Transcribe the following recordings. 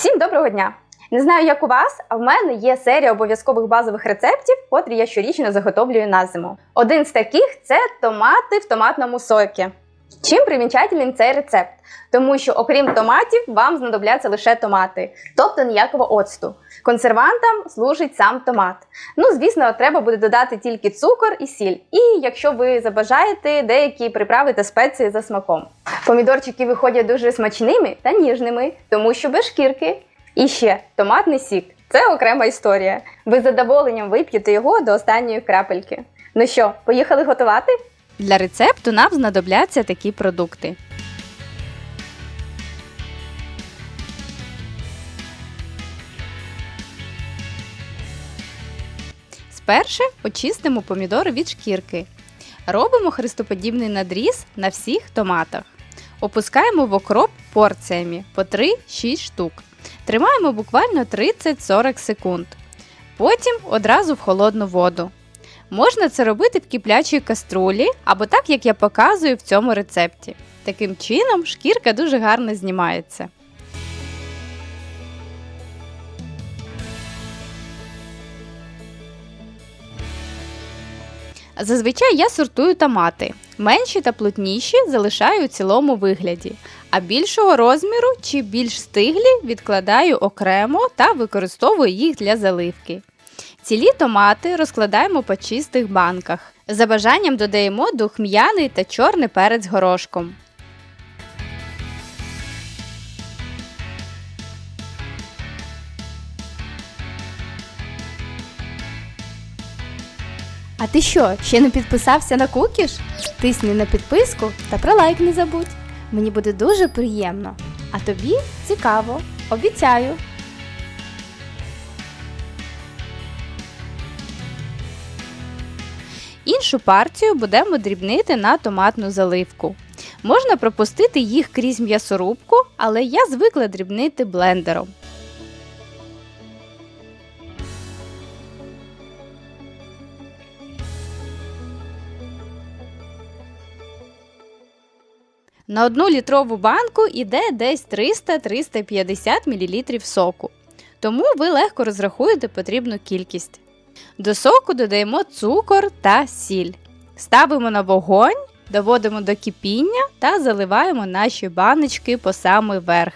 Всім доброго дня! Не знаю, як у вас, а в мене є серія обов'язкових базових рецептів, котрі я щорічно заготовлюю на зиму. Один з таких це томати в томатному сокі. Чим примічательний цей рецепт? Тому що, окрім томатів, вам знадобляться лише томати, тобто ніякого оцту. Консервантом служить сам томат. Ну, звісно, треба буде додати тільки цукор і сіль. І якщо ви забажаєте, деякі приправи та спеції за смаком. Помідорчики виходять дуже смачними та ніжними, тому що без шкірки. І ще томатний сік це окрема історія. Ви з задоволенням вип'єте його до останньої крапельки. Ну що, поїхали готувати? Для рецепту нам знадобляться такі продукти. Спершу очистимо помідори від шкірки. Робимо хрестоподібний надріз на всіх томатах. Опускаємо в окроп порціями по 3-6 штук. Тримаємо буквально 30-40 секунд. Потім одразу в холодну воду. Можна це робити в киплячій каструлі або так, як я показую в цьому рецепті. Таким чином шкірка дуже гарно знімається. Зазвичай я сортую томати. Менші та плотніші залишаю у цілому вигляді, а більшого розміру чи більш стиглі відкладаю окремо та використовую їх для заливки. Цілі томати розкладаємо по чистих банках. За бажанням додаємо духм'яний та чорний перець горошком. А ти що, ще не підписався на кукіш? Тисни на підписку та про лайк не забудь. Мені буде дуже приємно. А тобі цікаво. Обіцяю. Іншу партію будемо дрібнити на томатну заливку. Можна пропустити їх крізь м'ясорубку, але я звикла дрібнити блендером. На одну літрову банку йде десь 300-350 мл соку. Тому ви легко розрахуєте потрібну кількість. До соку додаємо цукор та сіль. Ставимо на вогонь, доводимо до кипіння та заливаємо наші баночки по самий верх.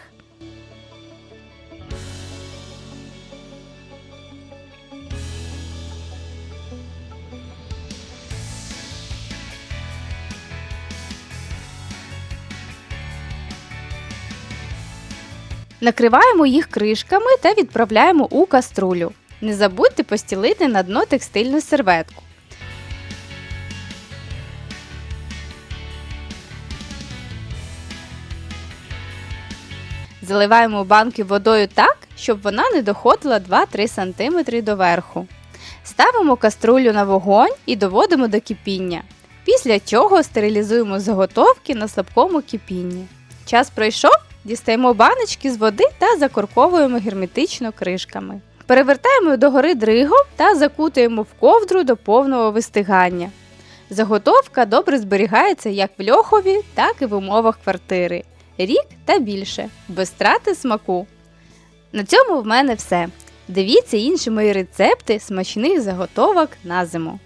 Накриваємо їх кришками та відправляємо у каструлю. Не забудьте постілити на дно текстильну серветку. Заливаємо банки водою так, щоб вона не доходила 2-3 см доверху. Ставимо каструлю на вогонь і доводимо до кипіння. Після чого стерилізуємо заготовки на слабкому кипінні. Час пройшов, дістаємо баночки з води та закорковуємо герметично кришками. Перевертаємо догори дригом та закутуємо в ковдру до повного вистигання. Заготовка добре зберігається як в льохові, так і в умовах квартири. Рік та більше, без страти смаку. На цьому в мене все. Дивіться інші мої рецепти смачних заготовок на зиму.